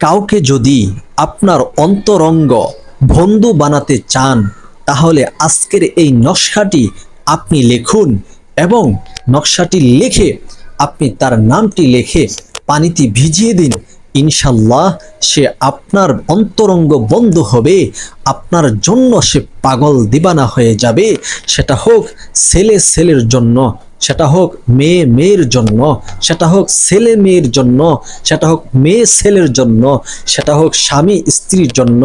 কাউকে যদি আপনার অন্তরঙ্গ বন্ধু বানাতে চান, তাহলে আজকের এই নকশাটি আপনি লিখুন এবং নকশাটি লিখে আপনি তার নামটি লিখে পানিতে ভিজিয়ে দিন। ইনশাল্লাহ সে আপনার অন্তরঙ্গ বন্ধু হবে, আপনার জন্য সে পাগল দিবানা হয়ে যাবে। সেটা হোক ছেলে ছেলের জন্য সেটা হোক মেয়ে মেয়ের জন্য, সেটা হোক ছেলে মেয়ের জন্য, সেটা হোক মেয়ে ছেলের জন্য, সেটা হোক স্বামী স্ত্রীর জন্য,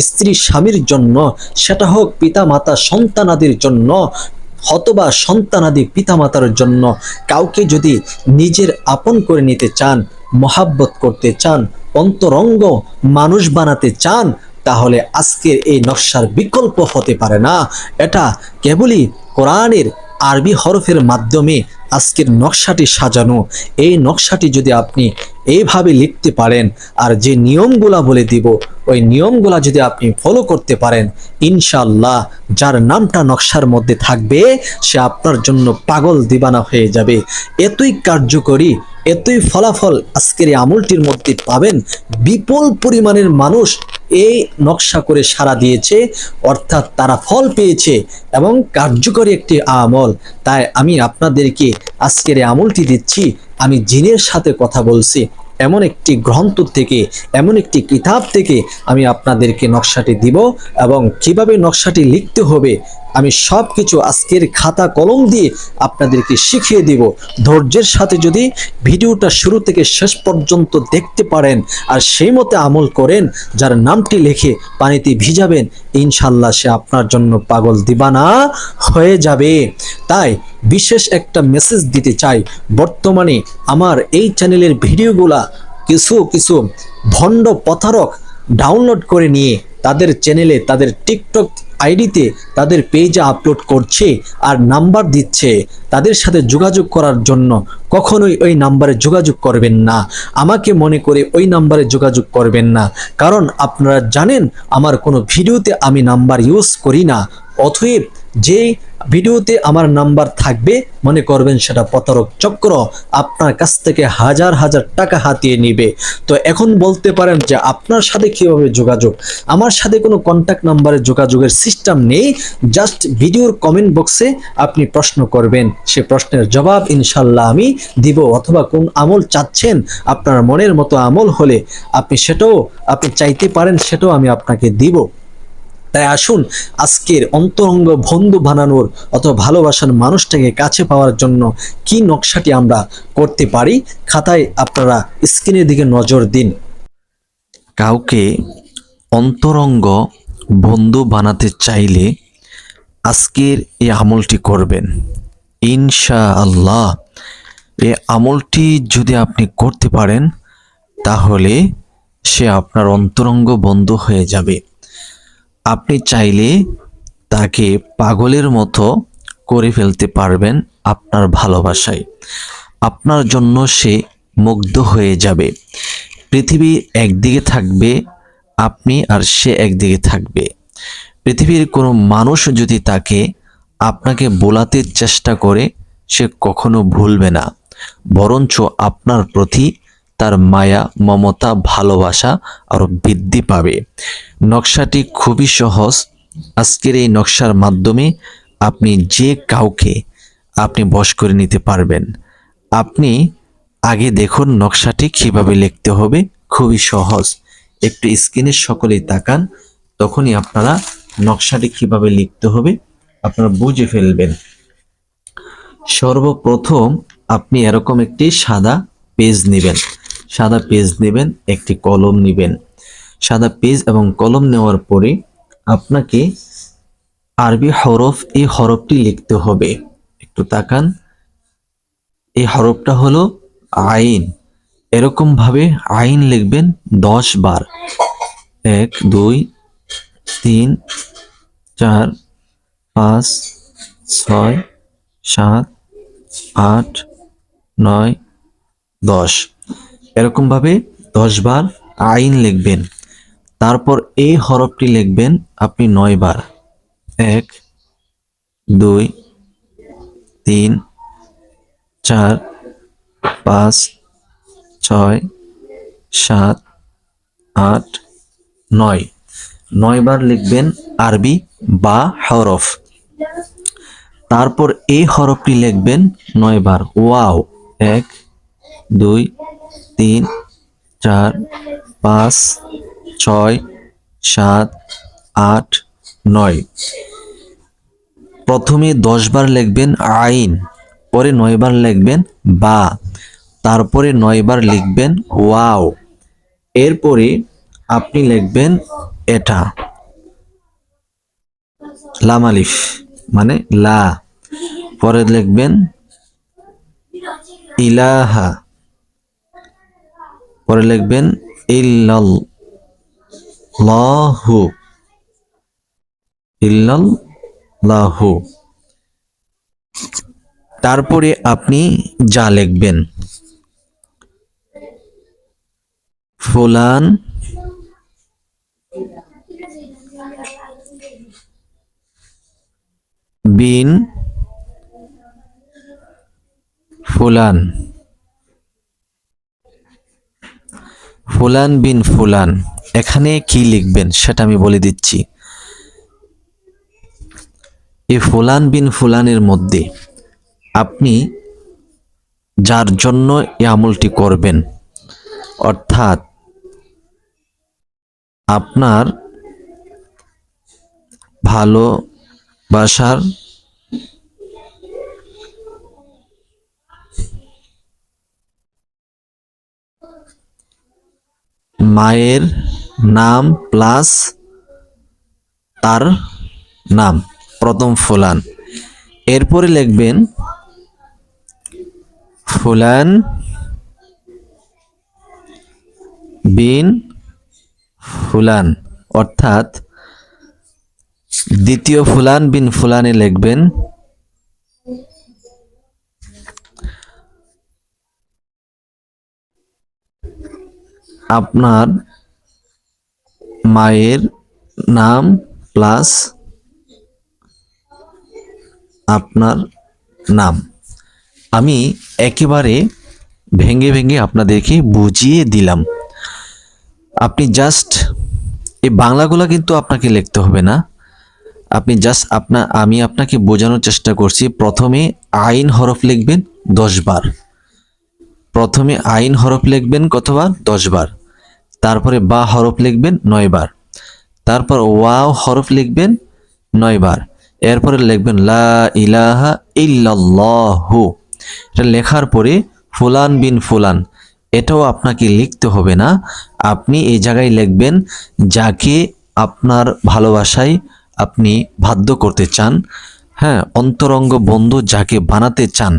স্ত্রী স্বামীর জন্য, সেটা হোক পিতা মাতা সন্তানাদির জন্য হতবা সন্তানাদি পিতামাতার জন্য, কাউকে যদি নিজের আপন করে নিতে চান, মহাব্বত করতে চান, অন্তরঙ্গ মানুষ বানাতে চান, তাহলে আজকের এই নকশার বিকল্প হতে পারে না। এটা কেবলই কোরআনের আরবি হরফের মাধ্যমে আজকের নকশাটি সাজানো। এই নকশাটি যদি আপনি এইভাবে লিখতে পারেন, আর যে নিয়মগুলা বলে দিব, ওই নিয়মগুলা যদি আপনি ফলো করতে পারেন ইনশাল্লাহ যার নামটা নকশার মধ্যে থাকবে, সে আপনার জন্য পাগল দিবানা হয়ে যাবে। এতই কার্যকরী এতই ফলাফল আজকের এই আমলটির মধ্যে পাবেন বিপুল পরিমাণের মানুষ এই নকশা করে সাড়া দিয়েছে, অর্থাৎ তারা ফল পেয়েছে এবং কার্যকরী একটি আমল। তাই আমি আপনাদেরকে আজকের এই আমলটি দিচ্ছি, আমি জিনের সাথে কথা বলছি। এমন একটি গ্রন্থ থেকে, এমন একটি কিতাব থেকে আমি আপনাদেরকে নকশাটি দিব এবং কীভাবে নকশাটি লিখতে হবে আমি সব কিছু আজকের খাতা কলম দিয়ে আপনাদেরকে শিখিয়ে দিব। ধৈর্যের সাথে যদি ভিডিওটা শুরু থেকে শেষ পর্যন্ত দেখতে পারেন আর সেই মতে আমল করেন, যার নামটি লেখে পানিতে ভিজাবেন ইনশাল্লাহ সে আপনার জন্য পাগল দিবানা হয়ে যাবে। তাই বিশেষ একটা মেসেজ দিতে চাই। বর্তমানে আমার এই চ্যানেলের ভিডিওগুলা কিছু কিছু ভণ্ড প্রতারক ডাউনলোড করে নিয়ে তাদের চ্যানেলে তাদের টিকটক আইডিতে তাদের পেজে আপলোড করছে আর নাম্বার দিচ্ছে। তাদের সাথে যোগাযোগ করার জন্য কখনোই ওই নাম্বারে যোগাযোগ করবেন না। আমাকে মনে করে ওই নাম্বারে যোগাযোগ করবেন না। কারণ আপনারা জানেন, আমার কোনো ভিডিওতে আমি নাম্বার ইউজ করি না। অথব যে ভিডিওতে আমার নাম্বার থাকবে, মনে করবেন সেটা প্রতারক চক্র আপনার কাছ থেকে হাজার হাজার টাকা হাতিয়ে নিবে। তো এখন বলতে পারেন যে আপনার সাথে কীভাবে যোগাযোগ? আমার সাথে কোনো কন্ট্যাক্ট নাম্বারে যোগাযোগের সিস্টেম নেই জাস্ট ভিডিওর কমেন্ট বক্সে আপনি প্রশ্ন করবেন। সে প্রশ্নের জবাব ইনশাল্লাহ আমি দিব অথবা কোন আমল চাচ্ছেন, আপনার মনের মতো আমল হলে আপনি সেটাও, আপনি চাইতে পারেন সেটাও আমি আপনাকে দিব। তাই আসুন আজকের অন্তরঙ্গ বন্ধু বানানোর অথবা ভালোবাসার মানুষটাকে কাছে পাওয়ার জন্য কি নকশাটি আমরা করতে পারি খাতায় আপনারা স্ক্রিনের দিকে নজর দিন। কাউকে অন্তরঙ্গ বন্ধু বানাতে চাইলে আজকের এই আমলটি করবেন। ইনশা আল্লাহ এই আমলটি যদি আপনি করতে পারেন, তাহলে সে আপনার অন্তরঙ্গ বন্ধু হয়ে যাবে। আপনি চাইলে তাকে পাগলের মতো করে ফেলতে পারবেন আপনার ভালোবাসায়। আপনার জন্য সে মুগ্ধ হয়ে যাবে। পৃথিবী একদিকে থাকবে, আপনি আর সে একদিকে থাকবে। পৃথিবীর কোনো মানুষ যদি তাকে আপনাকে বোলাতে চেষ্টা করে, সে কখনো ভুলবে না। বরঞ্চ আপনার প্রতি তার মায়া, মমতা, ভালোবাসা আরও বৃদ্ধি পাবে। নকশাটি খুবই সহজ। আজকের এই নকশার মাধ্যমে আপনি যে কাউকে আপনি বশ করে নিতে পারবেন, আপনি আগে দেখুন নকশাটি কীভাবে লিখতে হবে। খুবই সহজ। একটু স্ক্রিনের সকলেই তাকান, তখনই আপনারা নকশাটি কীভাবে লিখতে হবে আপনারা বুঝে ফেলবেন। সর্বপ্রথম আপনি এরকম একটি সাদা পেজ নেবেন। সাদা পেজ নেবেন, একটি কলম নেবেন। সাদা পেজ এবং কলম নেওয়ার পরে আপনাকে আরবি হরফ এই হরফটি লিখতে হবে। একটু তাকান। এই হরফটা হলো আইন। এরকম ভাবে আইন লিখবেন দশ বার। এক, দুই, তিন, চার, পাঁচ, ছয়, সাত, আট, নয়, দশ। এরকমভাবে দশ বার আইন লিখবেন। তারপর এই হরফটি লিখবেন আপনি নয় বার এক, দুই, তিন, চার, পাঁচ, ছয়, সাত, আট, নয়। নয়বার লিখবেন আরবি বা হরফ। তারপর এই হরফটি লিখবেন নয়বার। ওয়াও। এক, দুই তিন, চার, পাঁচ, ছয়, সাত, আট, নয়। প্রথমে দশবার লিখবেন আইন, পরে নয়বার লিখবেন বা, তারপরে নয়বার লিখবেন ওয়াও। এরপরে আপনি লিখবেন এটা। লামালিফ মানে লা। পরে লিখবেন ইলাহা। পরে লিখবেন ইল্লাল লাহু ইল্লাল লাহু তারপরে আপনি যা লিখবেন ফুলান বিন ফুলান। ফুলান বিন ফুলান, এখানে কি লিখবেন সেটা আমি বলে দিচ্ছি। এই ফুলান বিন ফুলানের মধ্যে আপনি যার জন্য এই আমলটি করবেন, অর্থাৎ আপনার ভালোবাসার মায়ের নাম প্লাস তার নাম, প্রথম ফুলান। এরপরে লিখবেন, ফুলান বিন ফুলান, অর্থাৎ দ্বিতীয় ফুলান বিন ফুলানে লিখবেন আপনার মায়ের নাম প্লাস আপনার নাম। আমি একেবারে ভেঙে ভেঙে আপনাদেরকে বুঝিয়ে দিলাম। আপনি জাস্ট এই বাংলাগুলো কিন্তু আপনাকে লিখতে হবে না। আপনি জাস্ট আপনার আমি আপনাকে বোঝানোর চেষ্টা করছি। প্রথমে আইন হরফ লিখবেন দশ বার। প্রথমে আইন হরফ লিখবেন কতবার? দশ বার তারপরে বা হরফ লিখবেন নয় বার তারপর ওয়াও হরফ লিখবেন নয় বার এরপরে লিখবেন লা ইলাহা ইল্লাল্লাহু। এটা লেখার পরে ফুলান বিন ফুলান, এটাও আপনাকে লিখতে হবে না। আপনি এই জায়গায় লিখবেন, যাকে আপনার ভালোবাসায় আপনি বাধ্য করতে চান। হ্যাঁ অন্তরঙ্গ বন্ধু যাকে বানাতে চান,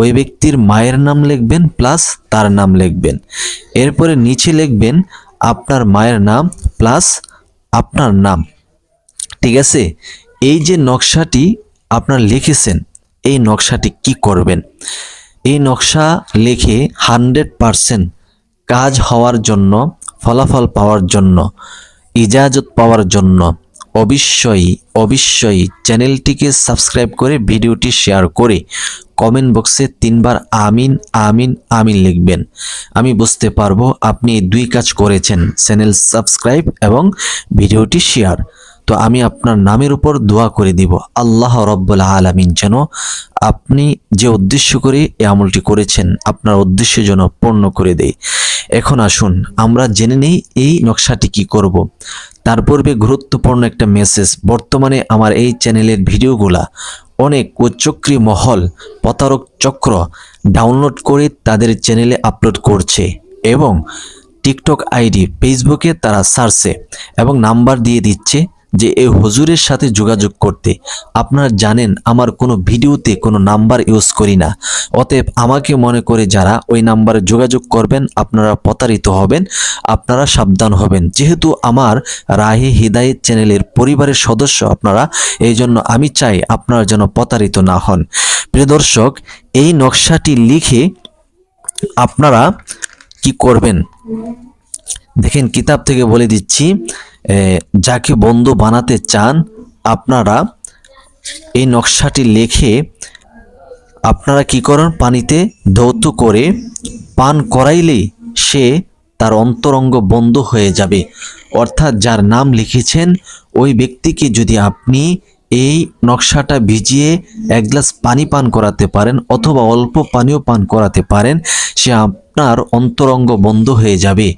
ওই ব্যক্তির মায়ের নাম লিখবেন প্লাস তার নাম লিখবেন। এরপরে নিচে লিখবেন, আপনার মায়ের নাম প্লাস আপনার নাম। ঠিক আছে? এই যে নকশাটি আপনার লিখেছেন, এই নকশাটি কি করবেন? এই নকশা লিখে হান্ড্রেড পারসেন্ট কাজ হওয়ার জন্য, ফলাফল পাওয়ার জন্য, ইজাজত পাওয়ার জন্য অবশ্যই অবশ্যই চ্যানেলটিকে সাবস্ক্রাইব করে ভিডিওটি শেয়ার করে কমেন্ট বক্সে তিনবার আমিন আমিন আমিন লিখবেন। আমি বুঝতে পারব আপনি দুই কাজ করেছেন, চ্যানেল সাবস্ক্রাইব এবং ভিডিওটি শেয়ার। তো আমি আপনার নামের উপর দোয়া করে দিব, আল্লাহ রব্বুল আলামিন যেন আপনি যে উদ্দেশ্য করে এই আমলটি করেছেন, আপনার উদ্দেশ্য যেন পূর্ণ করে দেয়। এখন আসুন, আমরা জেনে নেই এই নকশাটি কি করব। তার পূর্বে গুরুত্বপূর্ণ একটা মেসেজ বর্তমানে আমার এই চ্যানেলের ভিডিওগুলা অনেক উচ্চক্রী মহল, প্রতারক চক্র ডাউনলোড করে তাদের চ্যানেলে আপলোড করছে এবং টিকটক আইডি ফেসবুকে তারা সার্চে এবং নাম্বার দিয়ে দিচ্ছে। যে এই হুজুরের সাথে যোগাযোগ করতে। আপনারা জানেন, আমার কোনো ভিডিওতে কোনো নাম্বার ইউজ করি না। অতএব আমাকে মনে করে যারা ওই নাম্বারে যোগাযোগ করবেন, আপনারা প্রতারিত হবেন, আপনারা সাবধান হবেন। যেহেতু আমার রাহি হিদায়ত চ্যানেলের পরিবারের সদস্য আপনারা এই জন্য আমি চাই আপনারা যেন প্রতারিত না হন। প্রিয় দর্শক, এই নকশাটি লিখে আপনারা কি করবেন? দেখেন, কিতাব থেকে বলে দিচ্ছি যাকে বন্ধু বানাতে চান, আপনারা এই নকশাটি লিখে আপনারা কী করেন? পানিতে ধৌত করে পান করাইলেই সে তার অন্তরঙ্গ বন্ধ হয়ে যাবে। অর্থাৎ যার নাম লিখেছেন, ওই ব্যক্তিকে যদি আপনি এই নকশাটা ভিজিয়ে এক গ্লাস পানি পান করাতে পারেন অথবা অল্প পানীয় পান করাতে পারেন, সে আপনার অন্তরঙ্গ বন্ধ হয়ে যাবে,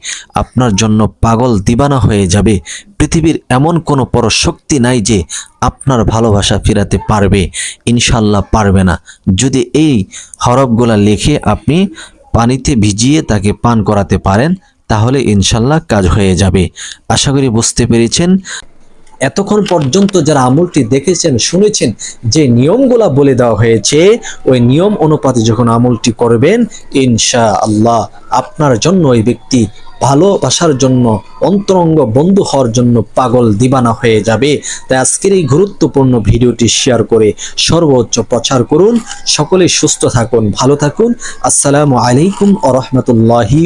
আপনার জন্য পাগল দিবানা হয়ে যাবে। পৃথিবীর এমন কোনো পরশক্তি নাই যে আপনার ভালোবাসা ফেরাতে পারবে, ইনশাল্লাহ পারবে না। যদি এই হরফগুলা লিখে আপনি পানিতে ভিজিয়ে তাকে পান করাতে পারেন, তাহলে ইনশাল্লাহ কাজ হয়ে যাবে। আশা করি বুঝতে পেরেছেন। এতক্ষণ পর্যন্ত যারা আমলটি দেখেছেন, শুনেছেন, যে নিয়মগুলা বলে দেওয়া হয়েছে, ওই নিয়ম অনুপাতে যখন আমলটি করবেন ইনশা আল্লাহ আপনার জন্য ওই ব্যক্তি ভালোবাসার জন্য, অন্তরঙ্গ বন্ধু হওয়ার জন্য পাগল দিবানা হয়ে যাবে। তাই আজকের এই গুরুত্বপূর্ণ ভিডিওটি শেয়ার করে সর্বোচ্চ প্রচার করুন। সকলেই সুস্থ থাকুন, ভালো থাকুন। আসসালামু আলাইকুম আ রহমতুল্লাহি